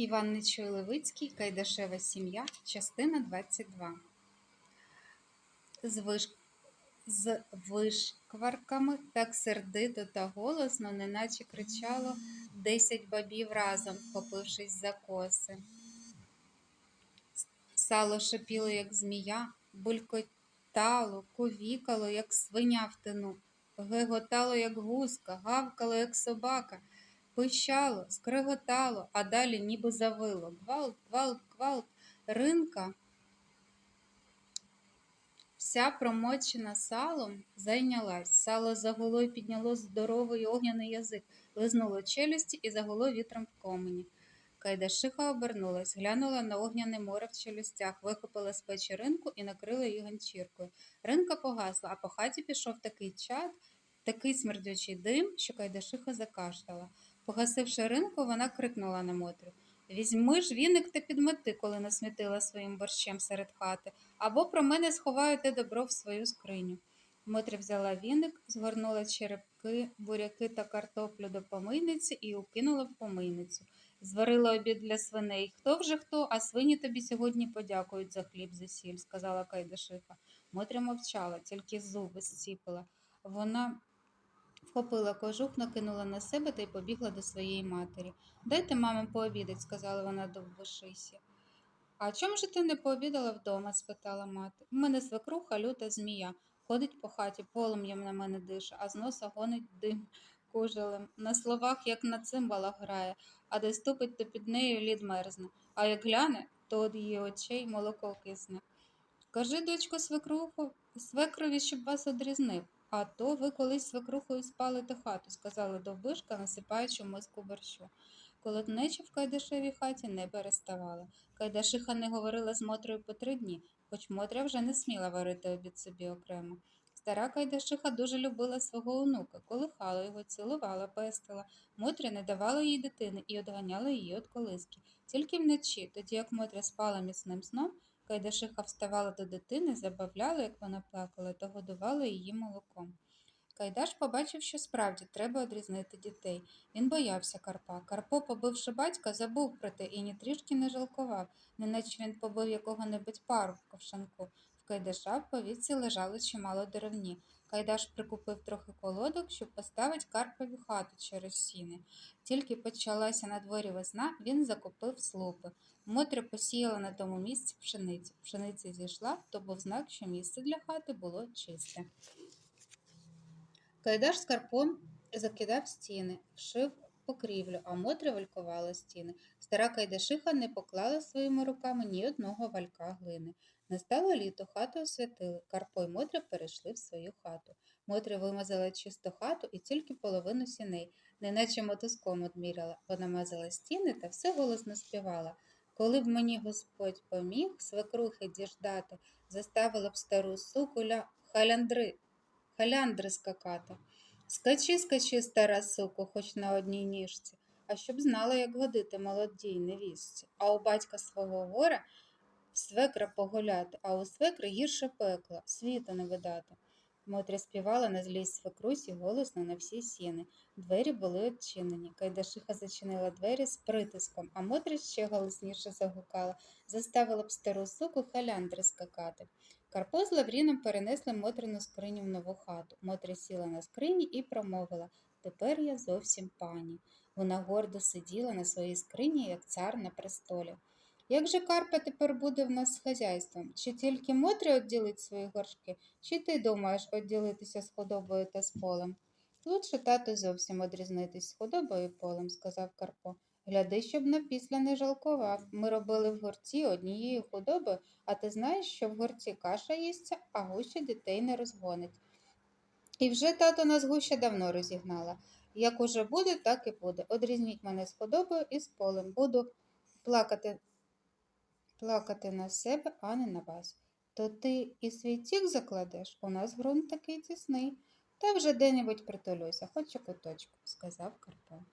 Іван Нечуй Левицький, Кайдашева сім'я, частина 22. З, виш... З вишкварками так сердито та голосно, неначе кричало десять бабів разом, вхопившись за коси. Сало шипіло, як змія, булькотало, ковікало, як свиня в тину, геготало, як гуска, гавкало, як собака, пищало, скреготало, а далі ніби завило. Гвалт, гвалт, гвалт, ринка. Вся промочена салом зайнялась. Сало загуло й підняло здоровий огняний язик, лизнуло челюсті і загуло вітром в комені. Кайдашиха обернулась, глянула на огняне море в челюстях, вихопила з печі ринку і накрила її ганчіркою. Ринка погасла, а по хаті пішов такий чад, такий смердючий дим, що Кайдашиха закашляла. Погасивши ринку, вона крикнула на Мотрю. Візьми ж віник та підмети, коли насмітила своїм борщем серед хати, або про мене сховаю те добро в свою скриню. Мотря взяла віник, згорнула черепки, буряки та картоплю до помийниці і укинула в помийницю. Зварила обід для свиней. Хто вже хто, а свині тобі сьогодні подякують за хліб за сіль, сказала Кайдашиха. Мотря мовчала, тільки зуби зціпила. Вона вхопила кожух, накинула на себе та й побігла до своєї матері. Дайте мамам пообідать, сказала вона довбошисі. А чому ж ти не пообідала вдома? спитала мати. У мене свекруха, люта змія. Ходить по хаті, полум'ям на мене дише, а з носа гонить дим кужелем. На словах, як на цимбалах грає, а де ступить, то під нею лід мерзне, а як гляне, то від її очей молоко кисне. Кажи, дочко, свекруху, свекрові, щоб вас одрізнив. А то ви колись свекрухою спалите хату, сказала довбишка, насипаючи миску борщу. Колотнеча в Кайдашевій хаті не переставала. Кайдашиха не говорила з Мотрою по три дні, хоч Мотря вже не сміла варити обід собі окремо. Стара Кайдашиха дуже любила свого онука, колихала його, цілувала, пестила. Мотря не давала їй дитини і одганяла її від колиски. Тільки вночі, тоді як Мотря спала міцним сном, Кайдашиха вставала до дитини, забавляла, як вона плакала, та годувала її молоком. Кайдаш побачив, що справді треба одрізнити дітей. Він боявся Карпа. Карпо, побивши батька, забув про те і ні трішки не жалкував, неначе він побив якого-небудь пару в ковшанку. В Кайдаша в повітці лежало чимало деревні. Кайдаш прикупив трохи колодок, щоб поставити Карпові хату через сіни. Тільки почалася на дворі весна, він закупив слупи. Мотря посіяла на тому місці пшеницю. Пшениця зійшла, то був знак, що місце для хати було чисте. Кайдаш з Карпом закидав стіни, вшив покрівлю, а Мотря валькувала стіни. Стара Кайдашиха не поклала своїми руками ні одного валька глини. Настало літо, хату освятили. Карпо й Мотря перейшли в свою хату. Мотря вимазала чисто хату і тільки половину сіней, неначе мотузком одміряла. Вона мазала стіни та все голосно співала. Коли б мені Господь поміг свекрухи діждати, заставила б стару суку ля... халяндри халяндри скакати. Скачи, скачи, стара суко, хоч на одній ніжці, а щоб знала, як годити молодій невістці. А у батька свого гора свекра погуляти, а у свекри гірше пекла, світу не видати. Мотря співала на злість свекрусі голосно на всі сіни. Двері були відчинені. Кайдашиха зачинила двері з притиском, а Мотря ще голосніше загукала, заставила б стару суку халяндри скакати. Карпо з Лавріном перенесли Мотрину скриню в нову хату. Мотря сіла на скрині і промовила Тепер я зовсім пані. Вона гордо сиділа на своїй скрині, як цар на престолі. Як же Карпа тепер буде в нас з хазяйством? Чи тільки Мотря відділить свої горшки, чи ти думаєш відділитися з худобою та з полем? Лучше тато зовсім одрізнитись з худобою і полем, сказав Карпо. Гляди, щоб напісля не жалкував. Ми робили в горці однією худобою, а ти знаєш, що в горці каша їсться, а гуща дітей не розгонить. І вже тато нас гуща давно розігнала. Як уже буде, так і буде. Одрізніть мене з худобою і з полем. Буду плакати плакати на себе, а не на вас. То ти і свій тік закладеш, у нас ґрунт такий тісний. Та вже де-небудь притулюйся, хоч у куточку, сказав Карпо.